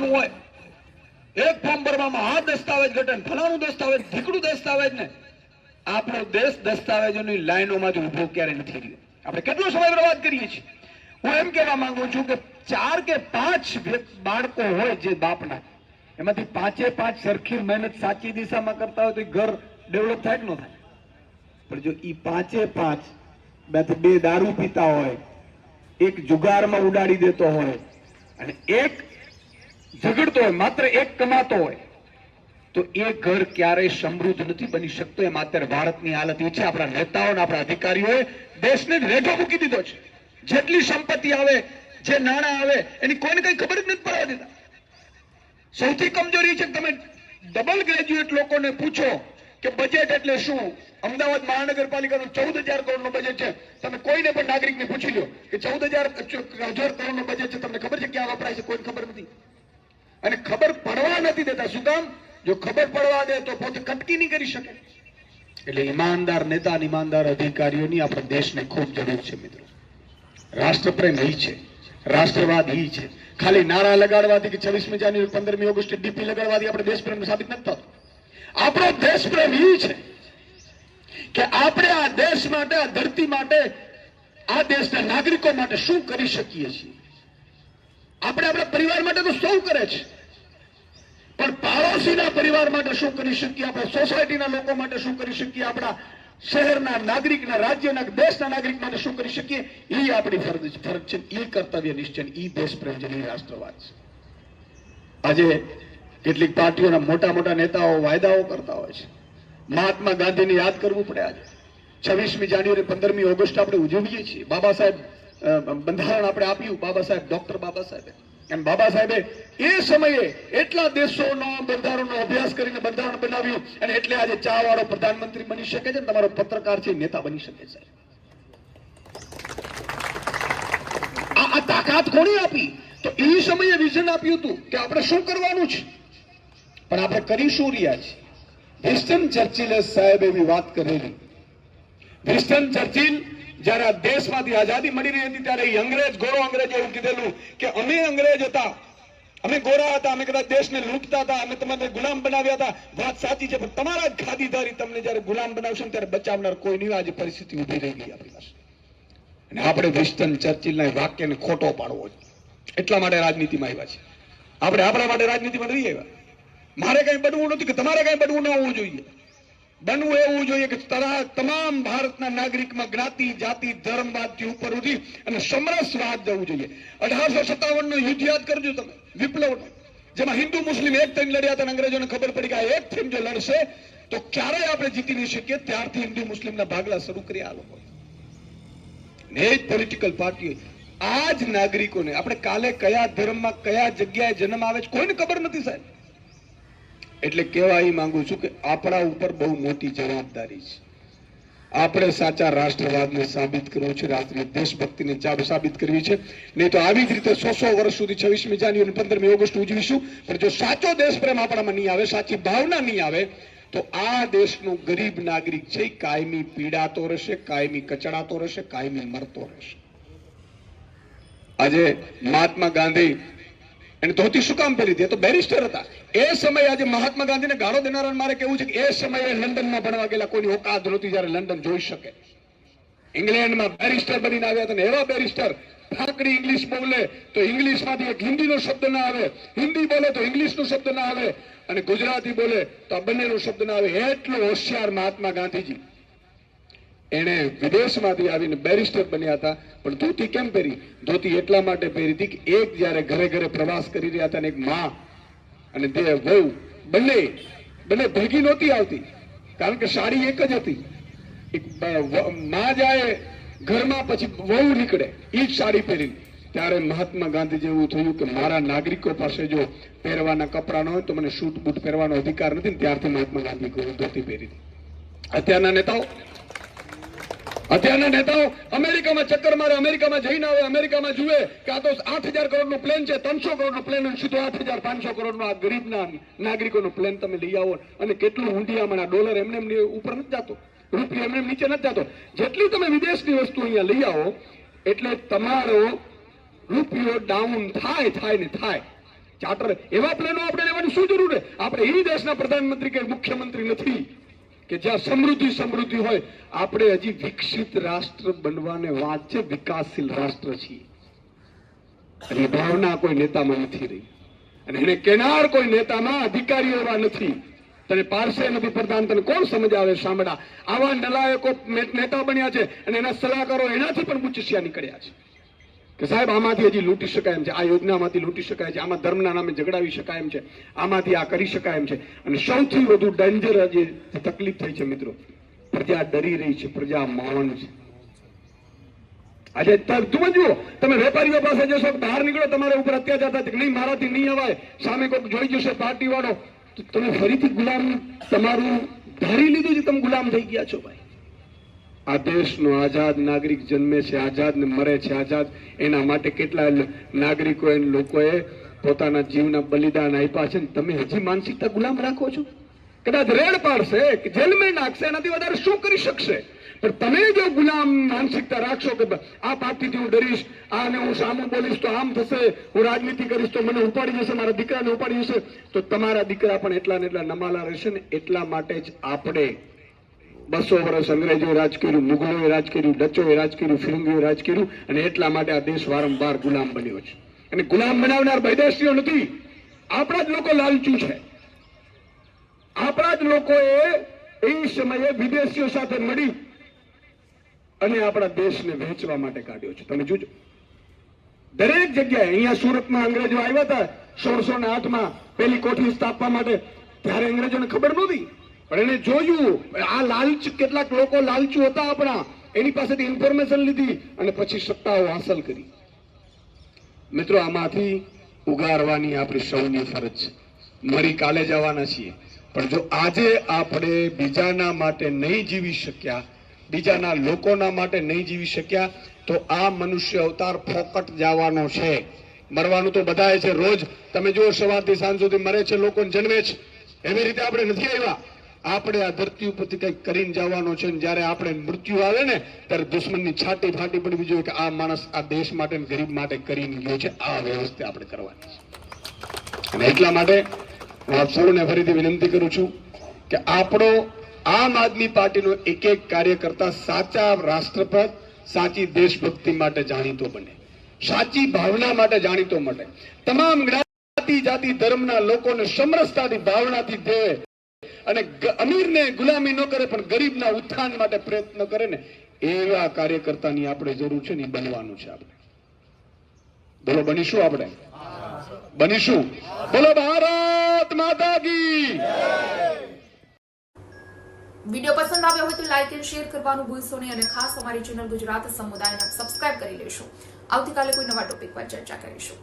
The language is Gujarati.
ભરવાનું હોય. એક ફોર્મ ભરવામાં આ દસ્તાવેજ ઘટે ફલાણું દસ્તાવેજ, ઢીકડું દસ્તાવેજ ને આપણો દેશ દસ્તાવેજોની લાઈનોમાંથી ઊભો ક્યારે નથી રહ્યો. આપણે કેટલો સમય બરબાદ કરીએ છીએ? હું એમ કહેવા માંગુ છું કે ચાર કે પાંચ બાળકો હોય જે બાપના, એમાંથી પાંચે પાંચ સરખી મહેનત સાચી દિશામાં કરતા હોય તો ઘર ડેવલપ થાય કે ન થાય? પણ જો એ પાંચે પાંચ બે બે દારૂ પીતા હોય, એક જુગારમાં ઉડાડી દેતો હોય અને એક ઝઘડતો હોય, માત્ર એક કમાતો હોય, તો એ ઘર ક્યારેય સમૃદ્ધ નથી બની શકતો. એમ અત્યારે ભારતની હાલત એ છે. આપણા નેતાઓ અને આપણા અધિકારીઓએ દેશને રેઢો મૂકી દીધો છે. જેટલી સંપત્તિ આવે, જે નાણાં આવે, એની કોઈને કઈ ખબર જ નથી પડવા દેતા. સૌથી કમજોરી છે તમે ડબલ ગ્રેજ્યુએટ લોકોને પૂછો કે બજેટ એટલે શું? અમદાવાદ મહાનગરપાલિકાનું ચૌદ હજાર કરોડનું બજેટ છે. તમે કોઈને પણ નાગરિકને પૂછી લો કે ચૌદ હજાર હજાર કરોડનું બજેટ છે. તમને ખબર છે ક્યાં વપરાય છે? કોઈને ખબર નથી. અને ખબર પડવા નથી દેતા. શું કામ? જો ખબર પડવા દે તો પોતે કટકી નહીં કરી શકે. એટલે ઈમાનદાર નેતા ઈમાનદાર અધિકારીઓની આપણા દેશને ખૂબ જરૂર છે મિત્રો. રાષ્ટ્રપ્રેમ એ છે. રાષ્ટ્રવાદ એ છે. ખાલી નારા લગાડવાથી કે છવ્વીસમી જાન્યુઆરી, પંદરમી ઓગસ્ટે ડીપી લગાડવાથી આપણે દેશપ્રેમ સાબિત નથી થતો. આપણો દેશપ્રેમ એ છે કે આપણે આ દેશ માટે, આ ધરતી માટે, આ દેશના નાગરિકો માટે શું કરી શકીએ છીએ? આપણે આપણા પરિવાર માટે તો સૌ કરે છે. પણ પાડોશીના પરિવાર માટે શું કરી શકીએ? આપણે સોસાયટીના લોકો માટે શું કરી શકીએ? આપણા શહેરના નાગરિકના, રાજ્યના, દેશના નાગરિક માટે શું કરી શકીએ? એ આપણી ફરજ ફરજ છે. એ કર્તવ્ય નિશ્ચય એ દેશ પ્રેમ છે રાષ્ટ્રવાદ છે. આજે કેટલીક પાર્ટીઓના મોટા મોટા નેતાઓ વાયદાઓ કરતા હોય છે. મહાત્મા ગાંધીને યાદ કરવું પડે આજે. છવ્વીસમી જાન્યુઆરી પંદરમી ઓગસ્ટ આપણે ઉજવીએ છીએ. બાબા સાહેબ બંધારણ આપણે આપ્યું બાબા સાહેબ, ડોક્ટર બાબા સાહેબે. એમ બાબા સાહેબે એ સમયે એટલા દેશોનો બંધારણનો અભ્યાસ કરીને બંધારણ બનાવ્યું અને એટલે આજે ચા પ્રધાનમંત્રી બની શકે છે તમારો પત્રકાર છે નેતા બની શકે છે. આ તાકાત કોણે આપી? તો એ સમયે વિઝન આપ્યું હતું કે આપણે શું કરવાનું છે? પણ આપણે કરી શું રહ્યા છે વિસ્ટન ચર્ચિલે સાહેબ એવી વાત કરેલી. વિસ્ટન ચર્ચિલ જ્યારે આ દેશમાંથી આઝાદી મળી રહી હતી ત્યારે અંગ્રેજ, ગોરો અંગ્રેજ એવું કીધેલું કે અમે અંગ્રેજ હતા. અમે ગોરા હતા, અમે કદાચ દેશને લૂંટતા હતા, અમે તમને ગુલામ બનાવ્યા હતા. વાત સાચી છે, પણ તમારા જ ખાદીધારી તમને જ્યારે ગુલામ બનાવશે ત્યારે બચાવનાર કોઈ નહીં, આજે પરિસ્થિતિ ઊભી રહી ગઈ આપણી પાસે. અને આપણે વિસ્ટન ચર્ચિલના વાક્યને ખોટો પાડવો એટલા માટે રાજનીતિમાં આવ્યા છે આપણે આપણા માટે રાજનીતિમાં નથી આવ્યા. મારે કઈ બનવું નથી કે તમારે કઈ બનવું ન હોવું જોઈએ. બનવું એવું જોઈએ કે તમામ ભારતના નાગરિકમાં જ્ઞાતિ, જાતિ ધર્મવાદથી ઉપર ઉઠી અને સમરસવાદ જવું જોઈએ. અઢારસો સત્તાવન નો યુદ્ધ યાદ કરજો તમે, વિપ્લવનો, જેમાં હિન્દુ, મુસ્લિમ એક થઈને લડ્યા હતા અંગ્રેજોને ખબર પડી કે આ એક થઈને જો લડશે, તો ક્યારેય આપણે જીતી નહીં શકીએ, ત્યારથી હિન્દુ, મુસ્લિમના ભાગલા શરૂ કર્યા આ લોકોએ ને જ પોલિટિકલ પાર્ટીઓ આ જ નાગરિકોને, આપણે કાલે કયા ધર્મમાં કયા જગ્યાએ જન્મ આવે છે, કોઈને ખબર નથી સાહેબ. એટલે કહેવા એ માંગુ છું કે આપણા ઉપર બહુ મોટી જવાબદારી છે. આપણે સાચા રાષ્ટ્રવાદને સાબિત કરવું છે રાષ્ટ્રીય દેશભક્તિને સાબિત કરવી છે. નહીં તો આવી જ રીતે સો સો વર્ષ સુધી છવ્વીસમી જાન્યુઆરી પંદરમી ઓગસ્ટ ઉજવીશું. પણ જો સાચો દેશ પ્રેમ આપણામાં નહીં આવે, સાચી ભાવના નહીં આવે, તો આ દેશનો ગરીબ નાગરિક છે કાયમી પીડાતો રહેશે, કાયમી કચડાતો રહેશે, કાયમી મરતો રહેશે. આજે મહાત્મા ગાંધી એને ધોતી શું કામ પહેરી તો બેરિસ્ટર હતા. એ સમયે આજે મહાત્મા ગાંધીને ગાળો દેનારા મારે કેવું છે કે એ સમયે લંડનમાં ભણવા ગયેલા કોઈની ઓકાત નહોતી જ્યારે લંડન જોઈ શકે. ઇંગ્લેન્ડમાં બેરિસ્ટર બનીને આવ્યા હતા એવા બેરિસ્ટર ફાકડી ઇંગ્લિશ બોલે તો ઇંગ્લિશમાંથી એક હિન્દીનો શબ્દ ના આવે. હિન્દી બોલે તો ઇંગ્લિશનો શબ્દ ના આવે. અને ગુજરાતી બોલે તો આ બંનેનો શબ્દ ના આવે. એટલો હોશિયાર મહાત્મા ગાંધીજી. એણે વિદેશમાંથી આવીને બેરિસ્ટર બન્યા હતા. પણ ધોતી કેમ પહેરી? ધોતી એટલા માટે પહેરી હતી કે એક જ્યારે ઘરે ઘરે પ્રવાસ કરી રહ્યા હતા ને એક માં અને તે વહુ, બંને બંને ભેગી નહોતી આવતી. કારણ કે સાડી એક જ હતી. માં જાય, ઘરમાં પછી વહુ નીકળે એ જ સાડી પહેરીને. ત્યારે મહાત્મા ગાંધી જેવું થયું કે મારા નાગરિકો પાસે જો પહેરવાના કપડા ન હોય તો મને શૂટ બૂટ પહેરવાનો અધિકાર નથી ત્યારથી મહાત્મા ગાંધી ધોતી પહેરી અત્યારના નેતાઓ અત્યારના નેતાઓ અમેરિકામાં ચક્કર મારે, અમેરિકામાં જઈને આવે, અમેરિકામાં જુએ કે આ તો આઠ હજાર કરોડનું પ્લેન છે, ત્રણસો કરોડનું પ્લેન સીધો આઠ હજાર, પાંચસો કરોડનું આ ગરીબના નાગરિકોનું પ્લેન તમે લઈ આવો અને કેટલું ઊંધિયામણ ડોલર એમની ઉપર નથી જતો. રૂપિયો એમને નીચે નથી જતો. જેટલી તમે વિદેશની વસ્તુ અહીંયા લઈ આવો, એટલે તમારો રૂપિયો ડાઉન થાય થાય ને થાય. ચાર્ટર એવા પ્લેનો આપણે લેવાની શું જરૂર છે? આપણે એ દેશના પ્રધાનમંત્રી કે મુખ્યમંત્રી નથી. કે જ્યાં સમૃદ્ધિ સમૃદ્ધિ હોય, આપણે હજી વિકસિત રાષ્ટ્ર બનવાને વાત છે વિકાસશીલ રાષ્ટ્ર છીએ. અને ભાવના કોઈ નેતામાં નથી રહી. અને એને કેનાર કોઈ નેતામાં અધિકારીઓ એવા નથી. તને પારસે નથી પ્રધાન, તને કોણ સમજાવે સાંભળા આવા નલાયકો નેતા બન્યા છે અને એના સલાહકારો એનાથી પણ બુચિસિયા નીકળ્યા છે. કે સાહેબ, આમાંથી હજી લૂંટી શકાય એમ છે. આ યોજનામાંથી લૂંટી શકાય છે. આમાં ધર્મના નામે ઝઘડાવી શકાય એમ છે. આમાંથી આ કરી શકાય એમ છે. અને સૌથી વધુ ડેન્જર જે તકલીફ થઈ છે મિત્રો. પ્રજા ડરી રહી છે. પ્રજા મૌન છે. આજે તમે જુઓ. તમે વેપારીઓ પાસે જશો બહાર નીકળો, તમારા ઉપર અત્યાચાર થાય નહીં, મારાથી નહીં અવાય. સામે કોઈક જોઈ જશે પાર્ટી વાળો તમે ફરીથી ગુલામ, તમારું ધારી લીધું છે તમે ગુલામ થઈ ગયા છો ભાઈ. આ દેશનો આઝાદ નાગરિક જન્મે છે, આઝાદ ને મરે છે, આઝાદ એના માટે કેટલા નાગરિકો એ લોકોએ પોતાના જીવના બલિદાન આપ્યા છે ને તમે હજી માનસિકતા ગુલામ રાખો છો? કદાચ રેડ પાડશે, કે નાખશે, એનાથી વધારે શું કરી શકશે? પણ તમે જો ગુલામ માનસિકતા રાખશો કે આ પાર્ટીથી હું ડરીશ, આને હું સામું બોલીશ, તો આમ થશે, હું રાજનીતિ કરીશ, તો મને ઉપાડી જશે, મારા દીકરાને ઉપાડી જશે, તો તમારા દીકરા પણ એટલા ને એટલા નમાલા રહેશે ને એટલા માટે જ આપણે બસો વર્ષ અંગ્રેજોએ રાજ કર્યું મુગલોએ રાજ કર્યું ડચોએ રાજ કર્યું ફિરંગીઓએ રાજ કર્યું અને એટલા માટે આ દેશ વારંવાર ગુલામ બન્યો છે. અને ગુલામ બનાવનાર બૈદેશીઓ નથી, આપણા જ લોકો લાલચુ છે. આપણા જ લોકોએ એ સમયે વિદેશીઓ સાથે મળી અને આપણા દેશને વહેંચવા માટે કાઢ્યો છે. તમે જોજો. દરેક જગ્યાએ અહીંયા સુરતમાં અંગ્રેજો આવ્યા હતા, સોળસો ને આઠમાં પેલી કોઠી સ્થાપવા માટે. ત્યારે અંગ્રેજોને ખબર નહોતી. પણ એને જોયું, આ લાલચ, કેટલાક લોકો લાલચુ હતા આપણા. એની પાસેથી ઇન્ફોર્મેશન લીધી અને પછી સત્તાઓ હાંસલ કરી. મિત્રો, આમાંથી ઉગારવાની આપણી સૌની ફરજ છે. મરી કાલે જવાના છીએ. પણ જો આજે આપણે બીજાના માટે નહીં જીવી શક્યા, બીજાના લોકોના માટે નહીં જીવી શક્યા, તો આ મનુષ્ય અવતાર ફોકટ જવાનો છે. મરવાનું તો બધાએ છે રોજ. તમે જુઓ, સવારથી સાંજ સુધી મરે છે લોકો જન્મે છે. એવી રીતે આપણે નથી આવ્યા આપણે આ ધરતી ઉપરથી કંઈક કરીને જવાનો છે જ્યારે આપણે મૃત્યુ આવે ને, ત્યારે દુશ્મનની છાતી ફાટી પડવી જોઈએ કે આ માણસ આ દેશ માટે ગરીબ માટે કરીને ગયો છે. આ વ્યવસ્થા આપણે કરવાની છે. અને એટલા માટે હું આપ સૌને ફરીથી વિનંતી કરું છું કે આપણો આમ આદમી પાર્ટીનો એક એક કાર્યકર્તા સાચા રાષ્ટ્રપત સાચી દેશભક્તિ માટે જાણીતો બને. સાચી ભાવના માટે જાણીતો મળે તમામ જ્ઞાતિ, જાતિ, ધર્મના લોકોને સમરસતાની ભાવનાથી દેવે અને અમીર અમીરને ગુલામી ન કરે, પણ ગરીબના ઉત્થાન માટે પ્રયત્ન કરે ને, એવા કાર્યકર્તાની આપણે જરૂર છે ને બનવાનું છે આપણે. બોલો, બનીશું આપણે? બનીશું. બોલો, ભારત માતા કી! વીડિયો પસંદ આવ્યો હોય તો લાઈક એન્ડ શેર કરવાનું ભૂલશો નહીં અને ખાસ અમારી ચેનલ ગુજરાત સમુદાયને સબસ્ક્રાઇબ કરી લેશો. આવતીકાલે કોઈ નવા ટોપિક પર ચર્ચા કરીશું.